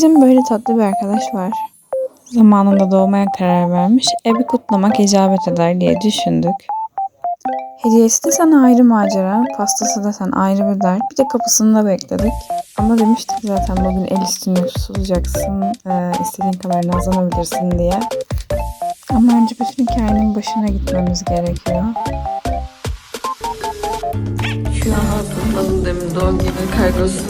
Bizim böyle tatlı bir arkadaş var. Zamanında doğmaya karar vermiş. Evi kutlamak icabet eder diye düşündük. Hediyesi de sen ayrı macera, pastası da sen ayrı bir dert. Bir de kapısında bekledik. Ama demiştik zaten bugün el üstünde tutulacaksın, e, istediğin kadar nazlanabilirsin diye. Ama önce bütün hikayenin başına gitmemiz gerekiyor. Şu an aslında demin doğum günü kargosu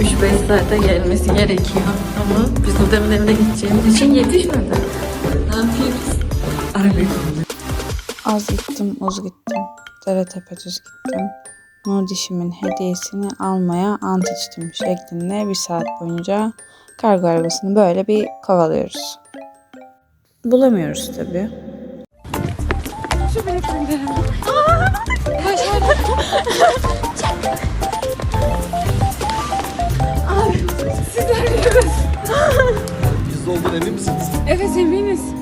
3-5 saate gelmesi gerekiyor. Ama biz o demin evine gideceğimiz için yetişmedi. Ne yapıyoruz? Arabayı. Az gittim, uz gittim. Dere tepe düz gittim. Nur dişimin hediyesini almaya ant içtim şeklinde bir saat boyunca kargo arabasını böyle bir kovalıyoruz. Bulamıyoruz tabii. Bizde olduğunu emin misiniz? Evet eminiz.